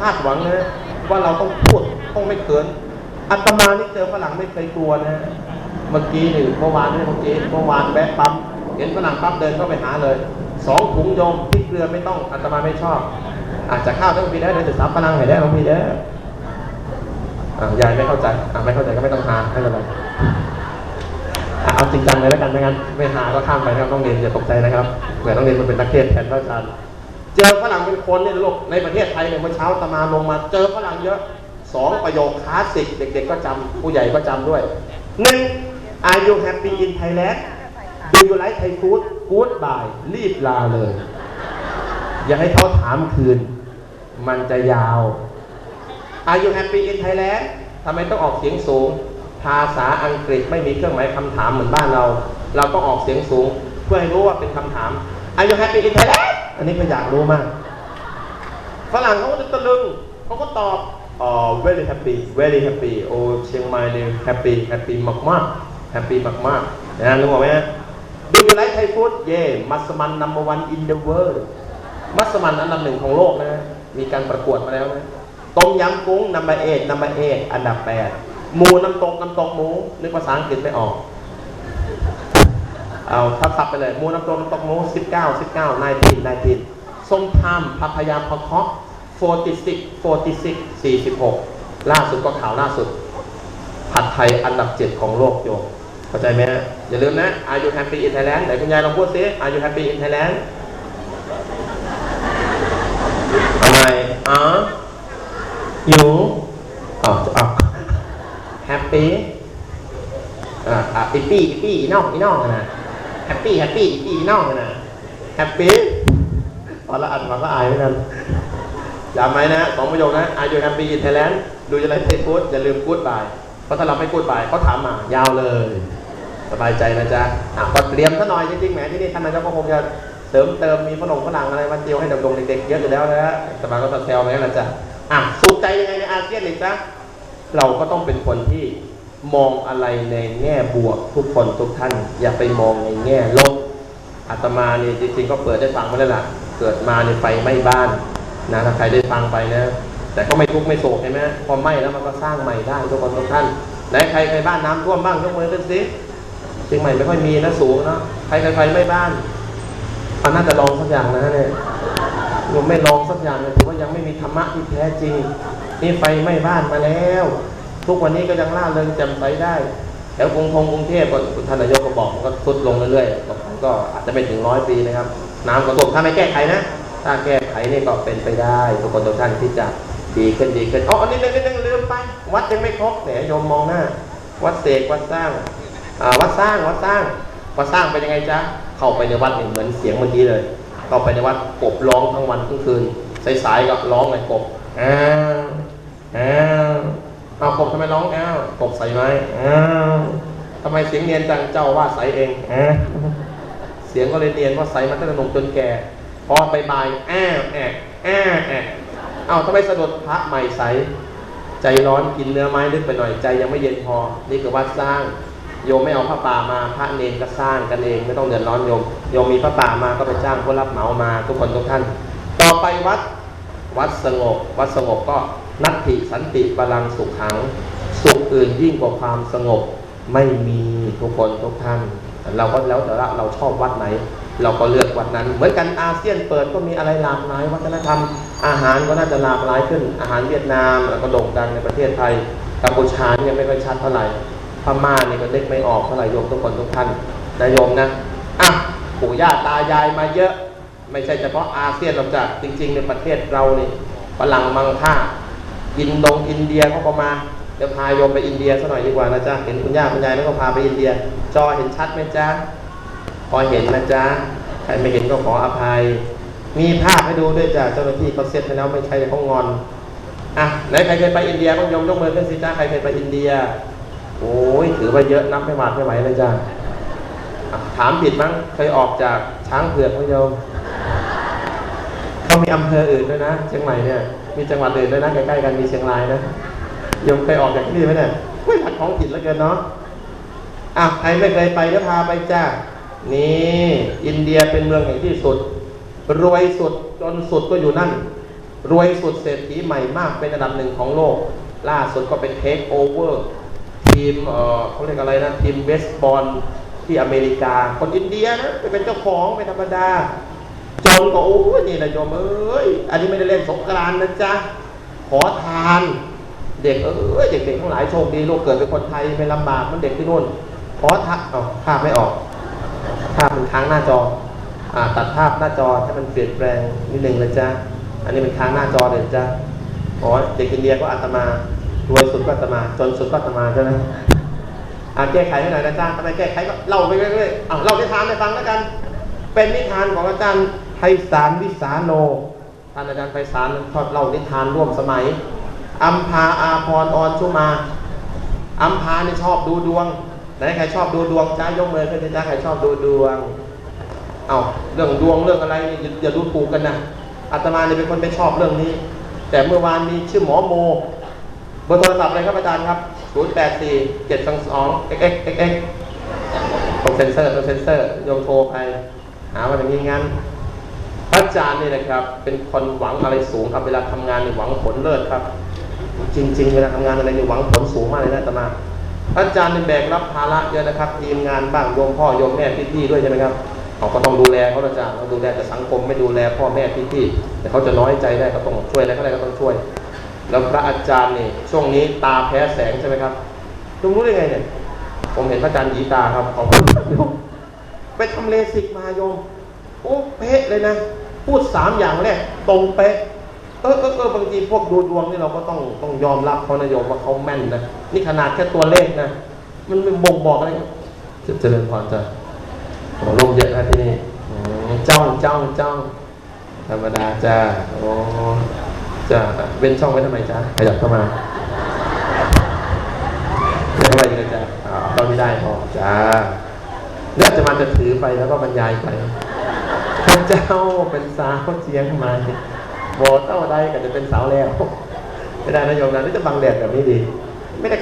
คาดหวังนะว่าเราต้องพูดต้องไม่เขินอาตมานี่เจอฝรั่งไม่เคยกลัวนะเมื่อกี้หนี่เมื่อวานนี่เมื่อกี้เมื่อวานแวะปั๊มเห็นฝรั่งปั๊บเดินเข้าไปหาเลยสองถุงโยมพริกเกลือไม่ต้องอาตมาไม่ชอบ อาจจะข้าวต้องมีได้เดี๋ยวจะสับฝรั่งให้ได้หลวงพี่เด้ยายไม่เข้าใจไม่เข้าใจก็ไม่ต้องหาไม่เป็นไรเอาจริงจังเลยแล้วกันไม่งั้นไม่หาก็ข้ามไปนะครับต้องเรียนอย่าตกใจนะครับเผื่อต้องเรียนมันเป็นนักเทศแทนพระอาจารย์ เจอฝรั่งเป็นคนเนี่ยโลกในประเทศไทยเนี่ยเมื่อเช้าตมาลงมาเจอฝรั่งเยอะสองประโยคคลาสสิกเด็กๆก็จำผู้ใหญ่ก็จำด้วยหนึ่ง Are you happy in Thailand Do you like Thai food Goodbye รีบลาเลย อย่าให้เขาถามคืน มันจะยาว Are you happy in Thailand ทำไมต้องออกเสียงสูง ภาษาอังกฤษไม่มีเครื่องหมายคำถามเหมือนบ้านเรา เราต้องออกเสียงสูง เพื่อให้รู้ว่าเป็นคำถาม Are you happy in Thailand อันนี้ก็อยากรู้มากฝรั่งเขาก็จะตะลึงเขาก็ตอบอ๋อ very happy very happy โอ้เชียงใหม่เนี่ย happy happy มากมาก happy มากมากนะรู้ไหมฮะ Do you like Thai food Yeah มัสมัน number one in the world มัสมันอันดับหนึ่งของโลกนะ มีการประกวดมาแล้วนะต้มยำกุ้ง number eight number eight อันดับแปดหมูน้ำตกน้ำตกหมูนึกภาษาอังกฤษไม่ออก เอาทับศัพท์ไปเลยมูน้ำตกน้ำตกมูสิบเก้าสิบเก้าไนทีนไนทีนส้มตำพัพยาพะเคาะ46 46 46ล่าสุดก็ข่าวล่าสุด ผัดไทยอันดับ7ของโลกโยมเข้าใจไหมฮะอย่าลืมนะ Are you happy in Thailand ไหนคุณยายลองพูดซิ Are you happy in Thailand ทำไมอ๋ออยู่อ๋ออ๋อ happy อ่าอะอีปี้อีปี้อีน้องอีน้องนะ happy happy อีปี้อีน้องนะ happy พอละอัดมาก็อายเหมือนกันจำไหมนะสองประโยคนะ Are you happy in Thailand ดูจะไรเทฟูดอย่าลืมพูดบายเพราะถ้าเราไม่พูดบายเขาถามมายาวเลย สบายใจนะจ๊ะอะก็เตรียมซะหน่อยจริงๆแหมที่นี่ท่านนายกก็คงจะเสริมเติมมีฝรั่งฝรั่งอะไรมาเจียวให้ดำรงเด็กๆเยอะอยู่แล้วนะสบายก็จะแซวไปนั่นแหละจ๊ะอะสุขใจยังไงในอาเซียนอีกจ๊ะเราก็ต้องเป็นคนที่ มองอะไรในแง่บวกทุกคนทุกท่าน อย่าไปมองในแง่ลบอาตมาเนี่ยจริงๆก็เปิดได้ฟังมาแล้วล่ะเกิดมาในไฟไหม้บ้านนะถ้าใครได้ฟังไปนะ แต่ก็ไม่ทุกข์ไม่โศกใช่ไหมพอไหม้แล้วมันก็สร้างใหม่ได้ทุกคนทุกท่านไหนใครใครบ้านน้ำท่วมบ้างยกมือขึ้นสิเชียงใหม่ไม่ค่อยมีนะสูงเนาะใครใครใครไม่บ้านอันน่าจะลองสักอย่างนะเนี่ยยังไม่ลองสักอย่างเลยถือว่ายังไม่มีธรรมะที่แท้จริงนี่ไฟไหม้บ้านมาแล้ว ทุกวันนี้ก็ยังล่าเริงแจ่มใสได้แล้วกรุงทงกรุงเทพก็ท่านนายกก็บอกมันก็ทุดลงเรื่อยๆก็ก็อาจจะไม่ถึงร้อยปีนะครับ น้ำก็ท่วมถ้าไม่แก้ไขนะ ถ้าแก้ไขนี่ก็เป็นไปได้ทุกคนทุกท่านที่จะดีขึ้นดีขึ้นอ๋ออันนี้นึงนึงลืมไป วัดยังไม่ครบแหมโยมมองหน้า วัดเสกวัดสร้างอ่าวัดสร้างวัดสร้างวัดสร้างเป็นยังไงจ๊ะเข้าไปในวัดเหมือนเสียงเมื่อกี้เลย เข้าไปในวัดกบร้องทั้งวันทั้งคืนสายๆก็ร้องเลยกบอ้าอ้า เอากบทำไมร้องอ้าวกบใส่ไม้อ้าวทำไมเสียงเนียนจังเจ้าว่าใสเองอเสียงก็เลยเนียนเพราะใสมาตั้งแต่หนุ่มจนแก่พอไปบายอ้าวแอกอ้าวแอกเอาทำไมสะดุดพระใหม่ใสใจร้อนกินเนื้อไม้ลึกไปหน่อยใจยังไม่เย็นพอ นี่คือวัดสร้างโยมไม่เอาผ้าป่ามาพระเนนก็สร้างกันเองไม่ต้องเดือดร้อนโยมโยมมีผ้าป่ามาก็ไปจ้างผู้รับเหมามาทุกคนทุกท่าน ต่อไปวัดวัดสงบวัดสงบก็ นัตถิสันติบาลังสุขขัง สุขอื่นยิ่งกว่าความสงบไม่มีทุกคนทุกท่าน เราก็แล้วแต่ละเราชอบวัดไหน เราก็เลือกวัดนั้น เหมือนกันอาเซียนเปิดก็มีอะไรหลากหลายวัฒนธรรม อาหารก็น่าจะหลากหลายขึ้น อาหารเวียดนามแล้วก็โด่งดังในประเทศไทยกัมพูชาเนี่ยไม่ค่อยชัดเท่าไหร่พม่านี่ก็เล็กไม่ออกเท่าไหร่โยมทุกคนทุกท่านนะโยมนะอะปู่ย่าตายายมาเยอะ ไม่ใช่เฉพาะอาเซียนหรอกจ้ะจริงๆในประเทศเรานี่ฝรั่งมังค่า อินโดงอินเดียเขาก็มาเดี๋ยวพาโยมไปอินเดียสักหน่อยดีกว่านะจ๊ะเห็นคุณย่าคุณยายแล้วก็พาไปอินเดีย จอเห็นชัดไหมจ๊ะพอเห็นนะจ๊ะใครไม่เห็นก็ขออภัย มีภาพให้ดูด้วยจ้ะเจ้าหน้าที่เขาเซ็ตให้แล้วไม่ใช่เขางอนอะไหนใครเคยไปอินเดียบ้างยมยกมือขึ้นสิจ้าใครเคยไปอินเดีย โอ้ยถือว่าเยอะนับไม่หวาดไม่ไหวเลยจ้ะถามผิดมั้งเคยออกจากช้างเผือกมั้งโยมเขามีอำเภออื่นด้วยนะเชียงใหม่เนี่ย มีจังหวัดอื่นด้วยนะใกล้ๆกันมีเชียงรายนะยมเคยออกจากที่นี่ไหมเนี่ยไม่หัดของผิดแล้วเกินเนาะอะใครไม่เคยไปก็พาไปจ้านี่อินเดียเป็นเมืองแห่งที่สุด รวยสุดจนสุดก็อยู่นั่น รวยสุดเศรษฐีใหม่มากเป็นอันดับหนึ่งของโลก ล่าสุดก็เป็นเทคโอเวอร์ทีมเอ่อเขาเรียกอะไรนะ ทีมเวสบอลที่อเมริกา คนอินเดียนะไปเป็นเจ้าของเป็นธรรมดา จนก็โอ้ยนี่นะโยมเอ้ยอันนี้ไม่ได้เล่นสงกรานต์นะจ๊ะขอทาน เด็กเอ้ยเด็กๆทั้งหลายโชคดีลูกเกิดเป็นคนไทยไม่ลำบากมันเด็กที่นู่นขอทานอ๋อภาพไม่ออกภาพมันค้างหน้าจออ่าตัดภาพหน้าจอให้มันเปลี่ยนแปลงนิดนึงนะจ๊ะอันนี้เป็นค้างหน้าจอเลยจ้ะอ๋อเด็กอินเดียก็อาตมารวยสุดก็อาตมาจนสุดก็อาตมาใช่ไหมอ่าแก้ไขให้หน่อยนะจ๊ะทำไมแก้ไขก็เล่าไปเรื่อยๆอ่าเล่านิทานให้ฟังแล้วกัน เป็นนิทานของอาจารย์ ไพศาลวิสาโนท่านอาจารย์ไพศาลชอบเล่านิทานร่วมสมัยอัมพาอาพรออนชุมาอัมพาเนี่ชอบดูดวงไหนใครชอบดูดวงจ้ายกมือขึ้นจ้าใครชอบดูดวงเอาเรื่องดวงเรื่องอะไรอย่าอย่าดูถูกกันนะอาตมาเนี่ยเป็นคนไม่ชอบเรื่องนี้ แต่เมื่อวานมีชื่อหมอโมเบอร์โทรศัพท์เลยครับอาจารย์ครับ0 8 4 7 2 2 x x x x ต้องเซ็นเซอร์ต้องเซ็นเซอร์โยมโทรไปหาว่าอย่างนี้งั้น จารย์เนี่ยนะครับ เป็นคนหวังอะไรสูงครับ เวลาทำงานเนี่ยหวังผลเลิศครับ จริง ๆ เวลาทำงานอะไรเนี่ยหวังผลสูงมากเลยนะตมา อาจารย์เนี่ยแบกรับภาระเยอะนะครับทีมงานบ้างโยมพ่อโยมแม่พี่ๆด้วยใช่ไหมครับเขาก็ต้องดูแลเขาอาจารย์เขาดูแลแต่สังคมไม่ดูแลพ่อแม่พี่ๆแต่เขาจะน้อยใจได้ก็ต้องช่วยอะไรก็ได้ก็ต้องช่วย แล้วพระอาจารย์เนี่ยช่วงนี้ตาแพ้แสงใช่ไหมครับลุงรู้ได้ไงเนี่ย ผมเห็นพระอาจารย์หยีตาครับของไปทำเลสิกมาโยม โอ้เป๊ะเลยนะ พูดสามอย่างแรกตรงเป๊ะเออเออเออบางทีพวกดูดวงนี่เราก็ต้องต้องยอมรับเขานะโยมว่าเขาแม่นนะนี่ขนาดแค่ตัวเลขนะ มันมันบ่งบอกอะไรจะเจริญพรจ้ะโอ้ลมเยอะนะที่นี่จ้องจ้องจ้องธรรมดาจ้าโอ้จ้าเว้นช่องไว้ทำไมจ้าขยับเข้ามาเดี๋ยวเข้ามาอีกนจ้าอ่าตอนนี้ได้พอจ้าแล้วจะมาจะถือไปแล้วก็บรรยายไป ระเจ้าเป็นสาวเชียงใหม่โบเต้าใดก็จะเป็นสาวแล้วไม่ได้นะโยมนะนี่จะบังแดดแบบนี้ดี ไม่ได้